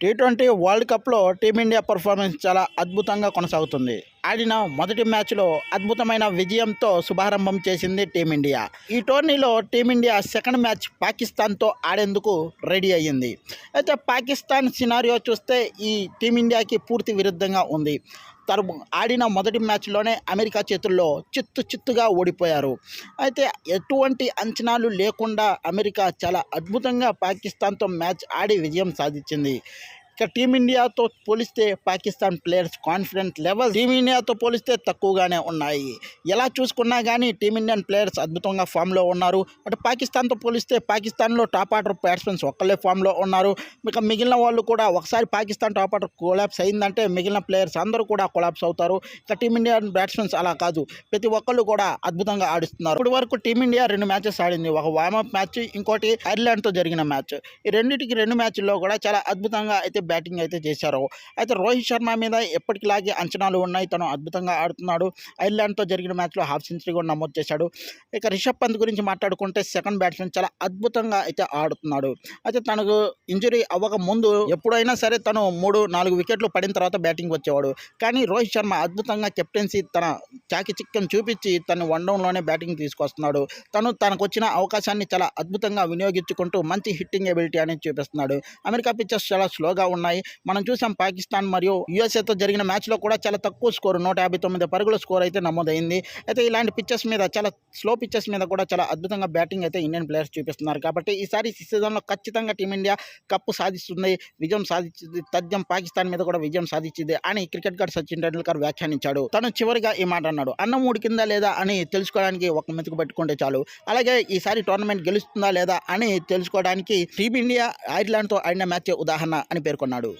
Tea twenty world కప్లో team India performance చాలా అద్భుతంగా కొనసాగుతుంది. ఆడిన మొదటి మ్యాచ్లో అద్భుతమైన విజయంతో శుభారంభం చేసింది టీమిండియా ఈ టోర్నీలో టీమిండియా సెకండ్ మ్యాచ్ పాకిస్తాన్తో ఆడేందుకు రెడీ అయ్యింది. అయితే పాకిస్తాన్ సినారియో చూస్తే ఈ టీమిండియాకి పూర్తి విరుద్ధంగా ఉంది. తరు ఆడిన మొదటి మ్యాచ్లోనే అమెరికా చేతుల్లో చిత్తు చిత్తుగా ఓడిపోయారు. అయితే ఎటువంటి అంచనాలు లేకుండా అమెరికా చాలా అద్భుతంగా పాకిస్తాన్తో మ్యాచ్ ఆడి విజయం సాధించింది. ఇక టీమిండియాతో పోలిస్తే పాకిస్తాన్ ప్లేయర్స్ కాన్ఫిడెంట్ లెవెల్ టీమిండియాతో పోలిస్తే తక్కువగానే ఉన్నాయి. ఎలా చూసుకున్నా కానీ టీమిండియన్ ప్లేయర్స్ అద్భుతంగా ఫామ్లో ఉన్నారు. అటు పాకిస్తాన్తో పోలిస్తే పాకిస్తాన్లో టాప్ ఆర్డర్ బ్యాట్స్మెన్స్ ఒక్కలే ఫామ్లో ఉన్నారు. ఇక మిగిలిన వాళ్ళు కూడా ఒకసారి పాకిస్తాన్ టాప్ ఆర్డర్ కొలాప్స్ అయిందంటే మిగిలిన ప్లేయర్స్ అందరూ కూడా కొలాప్స్ అవుతారు. ఇక టీమిండియన్ బ్యాట్స్మెన్స్ అలా కాదు. ప్రతి ఒక్కళ్ళు కూడా అద్భుతంగా ఆడిస్తున్నారు. ఇప్పటి వరకు టీమిండియా రెండు మ్యాచెస్ ఆడింది. ఒక వార్మప్ మ్యాచ్ ఇంకోటి ఐర్లాండ్తో జరిగిన మ్యాచ్ ఈ రెండింటికి రెండు మ్యాచ్ల్లో కూడా చాలా అద్భుతంగా అయితే బ్యాటింగ్ అయితే చేశారు. అయితే రోహిత్ శర్మ మీద ఎప్పటికిలాగే అంచనాలు ఉన్నాయి. తను అద్భుతంగా ఆడుతున్నాడు. ఐర్లాండ్తో జరిగిన మ్యాచ్లో హాఫ్ సెంచరీ కూడా నమోదు చేశాడు. ఇక రిషబ్ పంత్ గురించి మాట్లాడుకుంటే సెకండ్ బ్యాట్స్మెన్ చాలా అద్భుతంగా అయితే ఆడుతున్నాడు. అయితే తనకు ఇంజరీ అవ్వక ముందు ఎప్పుడైనా సరే తను మూడు నాలుగు వికెట్లు పడిన తర్వాత బ్యాటింగ్ వచ్చేవాడు. కానీ రోహిత్ శర్మ అద్భుతంగా కెప్టెన్సీ తన చాకి చిక్కం చూపించి తను వన్ డౌన్లోనే బ్యాటింగ్ తీసుకొస్తున్నాడు. తను తనకు వచ్చిన అవకాశాన్ని చాలా అద్భుతంగా వినియోగించుకుంటూ మంచి హిట్టింగ్ ఎబిలిటీ అనేది చూపిస్తున్నాడు. అమెరికా పిక్చర్స్ చాలా స్లోగా ఉన్నాయి. మనం చూసాం పాకిస్తాన్ మరియు యుఎస్ఏతో జరిగిన మ్యాచ్లో కూడా చాలా తక్కువ స్కోర్ నూట యాభై తొమ్మిది పరుగుల స్కోర్ అయితే నమోదైంది. అయితే ఇలాంటి పిచ్చెస్ మీద చాలా స్లో పిచ్చెస్ మీద కూడా చాలా అద్భుతంగా బ్యాటింగ్ అయితే ఇండియన్ ప్లేయర్స్ చూపిస్తున్నారు. కాబట్టి ఈసారి సీజన్లో ఖచ్చితంగా టీమిండియా కప్పు సాధిస్తుంది విజయం సాధించింది తథ్యం పాకిస్తాన్ మీద కూడా విజయం సాధించింది అని క్రికెట్ గారు సచిన్ టెండూల్కర్ వ్యాఖ్యానించాడు. తను చివరిగా ఈ మాట అన్నాడు అన్నం ఉడికిందా లేదా అని తెలుసుకోవడానికి ఒక మెతుకు పెట్టుకుంటే చాలు. అలాగే ఈసారి టోర్నమెంట్ గెలుస్తుందా లేదా అని తెలుసుకోవడానికి టీమిండియా ఐర్లాండ్తో ఆడిన మ్యాచ్ ఉదాహరణ అని పేర్కొన్నాడు.